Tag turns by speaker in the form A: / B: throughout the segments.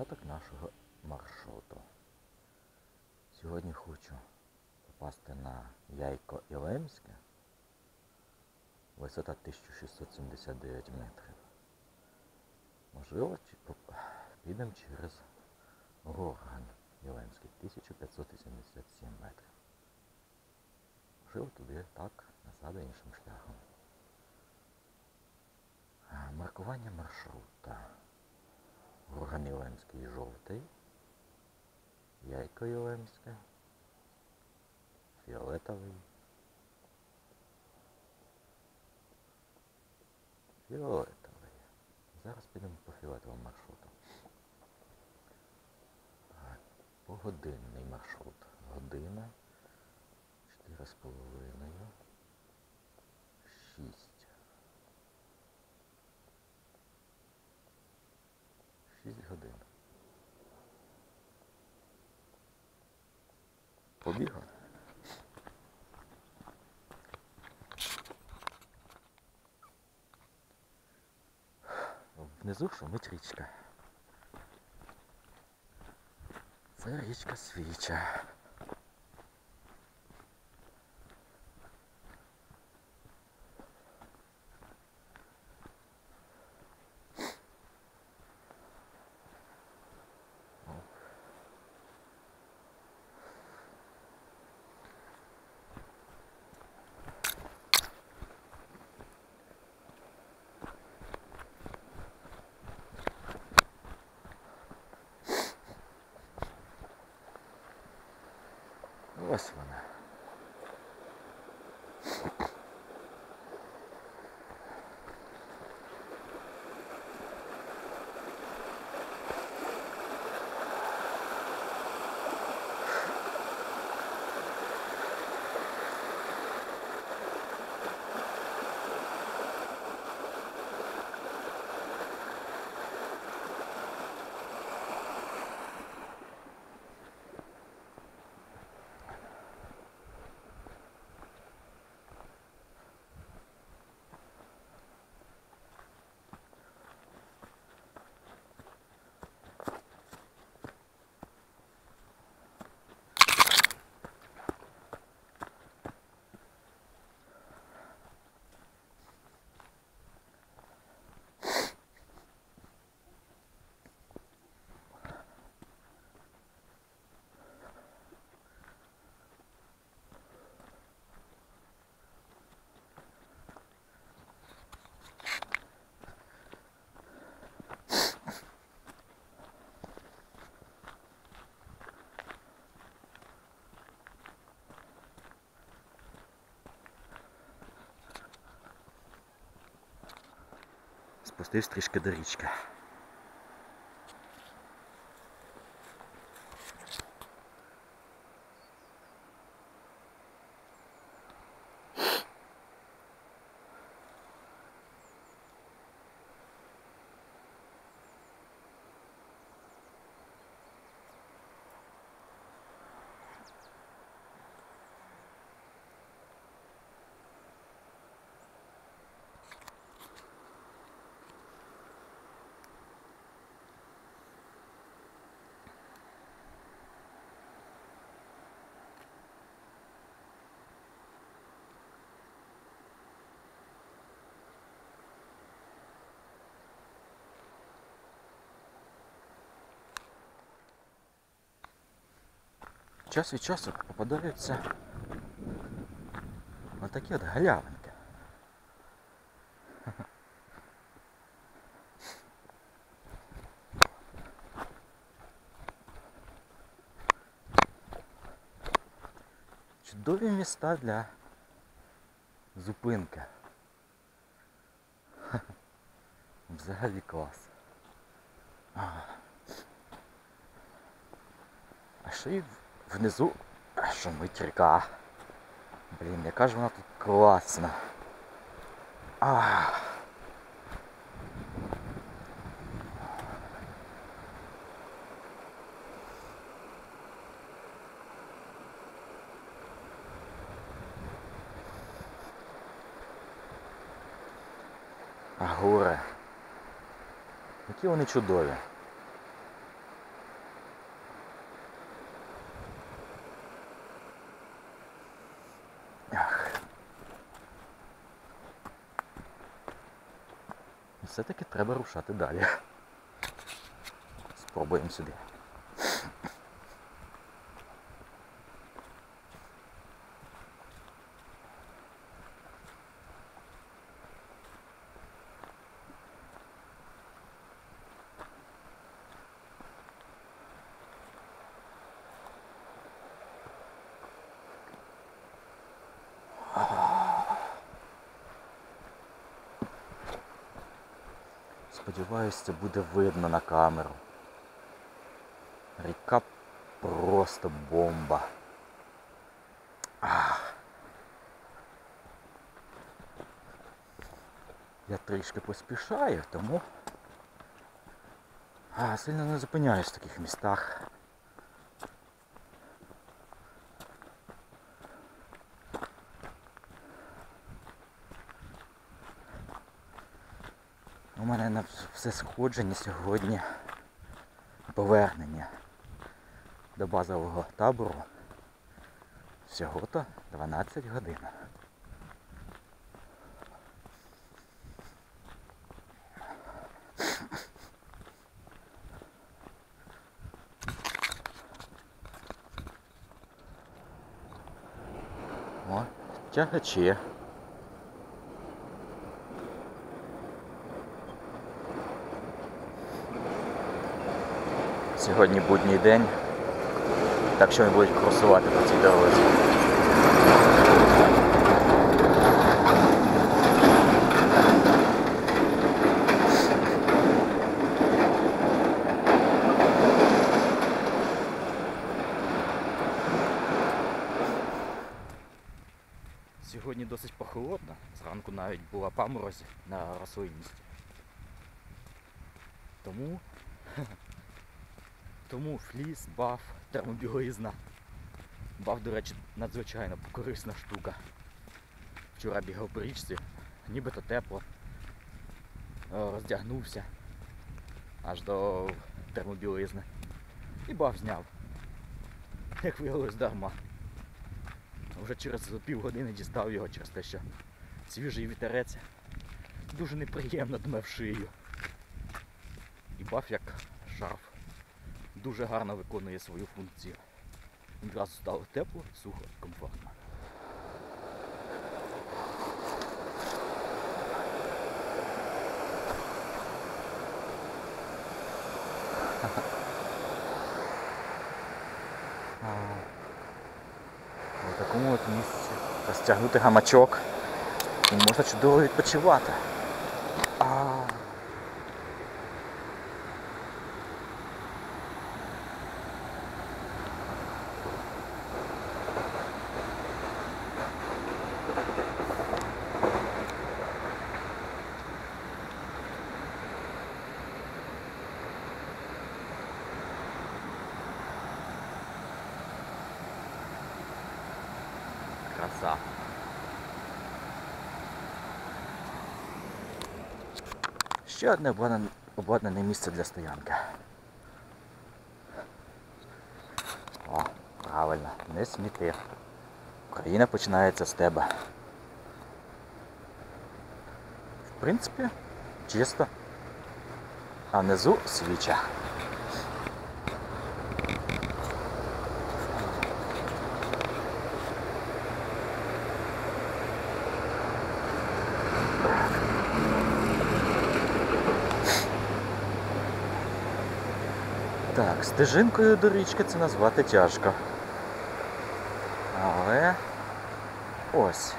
A: початок нашого маршруту. Сьогодні хочу попасти на Яйко Ілемське. Висота 1679 метрів. Можливо, підемо через Горган Єлемський. 1577 метрів. Можливо, туди так, назад іншим шляхом. Маркування маршрута. Ганілемський жовтий, яйко Єлемське, фіолетовий, фіолетовий. Зараз підемо по фіолетовому маршруту. Погодинний маршрут. Година 4,5. Побігли? Внизу шумить річка. Це річка Свіча. Спустився трішки до річки. Час від часу попадаються отакі от галявинки. Чудові міста для зупинки. Взагалі клас. А. Ще й внизу шумить ріка. Блін, яка ж вона тут класна. А. А гори. Які вони чудові. Все-таки треба рушати далі. Спробуємо сюди. Сподіваюсь, це буде видно на камеру. Ріка просто бомба. Ах. Я трішки поспішаю, тому а, сильно не зупиняюсь в таких містах. Мене на все сходження сьогодні повернення до базового табору всього-то 12 годин. О, тягачі. Сьогодні будній день, так що вони будуть курсувати по цій дорозі. Сьогодні досить похолодно, зранку навіть була паморозь на рослинності. Тому тому фліс, баф, термобілизна. Баф, до речі, надзвичайно корисна штука. Вчора бігав по річці, нібито тепло. Е, Роздягнувся аж до термобілизни. І баф зняв. Як виявилось дарма. Вже через півгодини дістав його через те, що свіжий вітерець дуже неприємно дме в шию. І баф як шарф дуже гарно виконує свою функцію. Відразу стало тепло, сухо, комфортно. В такому от місці розтягнути гамачок і можна чудово відпочивати. Краса. Ще одне обладнане, місце для стоянки. О, правильно, не сміти. Україна починається з тебе. В принципі, чисто. А внизу свіча. Так, стежинкою до річки це назвати тяжко. Але ось.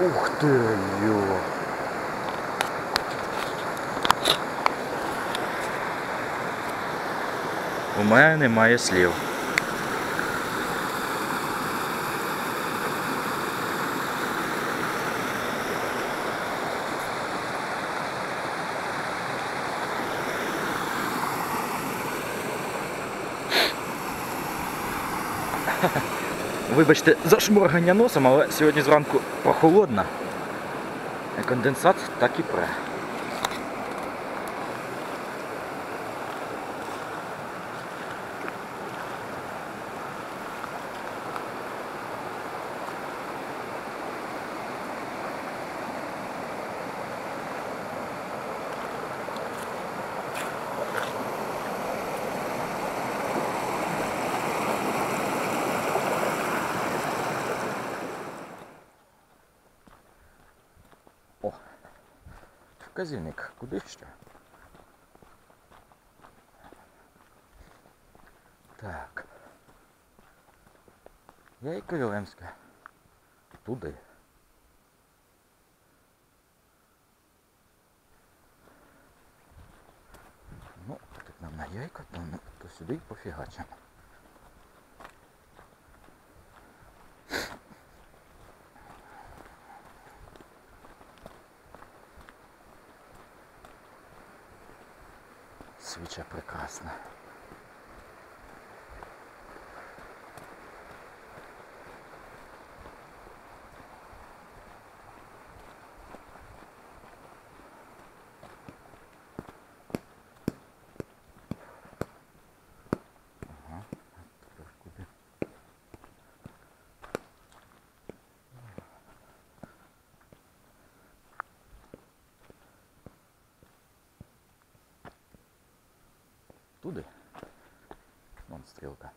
A: Ух ти, йо! У мене немає слів. Вибачте за шморгання носом, але сьогодні зранку прохолодно. Конденсат так і пре. Вказівник, куди ще? Так. Я і Кирилемська. Туди. Ну, так нам на яйка, то, ну, то сюди пофігачимо. Свіча прекрасна. Туди. Вон стрілка.